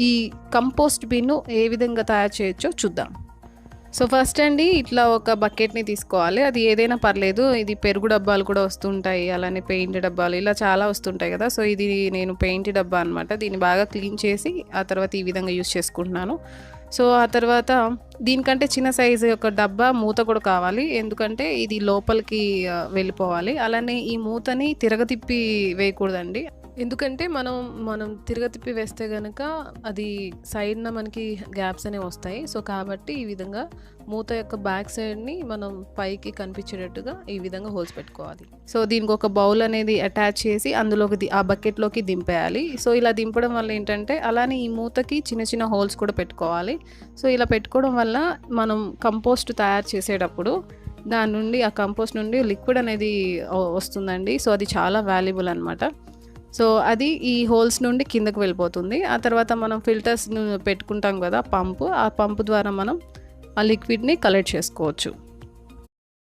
ఈ కంపోస్ట్ బిన్ను ఏ విధంగా తయారు చేయొచ్చో చూద్దాం. సో ఫస్ట్ అండి ఇట్లా ఒక బకెట్ని తీసుకోవాలి. అది ఏదైనా పర్లేదు. ఇది పెరుగు డబ్బాలు కూడా వస్తుంటాయి. అలానే పెయింట్ డబ్బాలు ఇలా చాలా వస్తుంటాయి కదా. సో ఇది నేను పెయింట్ డబ్బా అనమాట దీన్ని బాగా క్లీన్ చేసి ఆ తర్వాత ఈ విధంగా యూస్ చేసుకుంటున్నాను. సో ఆ తర్వాత దీనికంటే చిన్న సైజు ఒక డబ్బా మూత కూడా కావాలి. ఎందుకంటే ఇది లోపలికి వెళ్ళిపోవాలి. అలానే ఈ మూతని తిరగతిప్పి వేయకూడదండి. ఎందుకంటే మనం మనం తిరగతిప్పి వేస్తే కనుక అది సైడ్న మనకి గ్యాప్స్ అనేవి వస్తాయి. సో కాబట్టి ఈ విధంగా మూత యొక్క బ్యాక్ సైడ్ని మనం పైకి కనిపించేటట్టుగా ఈ విధంగా హోల్స్ పెట్టుకోవాలి. సో దీనికి ఒక బౌల్ అనేది అటాచ్ చేసి అందులోకి ఆ బకెట్లోకి దింపేయాలి. సో ఇలా దింపడం వల్ల ఏంటంటే అలానే ఈ మూతకి చిన్న చిన్న హోల్స్ కూడా పెట్టుకోవాలి. సో ఇలా పెట్టుకోవడం వల్ల మనం కంపోస్ట్ తయారు చేసేటప్పుడు దాని నుండి ఆ కంపోస్ట్ నుండి లిక్విడ్ అనేది వస్తుందండి. సో అది చాలా వాల్యుబుల్ అనమాట సో అది ఈ హోల్స్ నుండి కిందకు వెళ్ళిపోతుంది. ఆ తర్వాత మనం ఫిల్టర్స్ పెట్టుకుంటాం కదా పంపు. ఆ పంపు ద్వారా మనం ఆ లిక్విడ్ని కలెక్ట్ చేసుకోవచ్చు.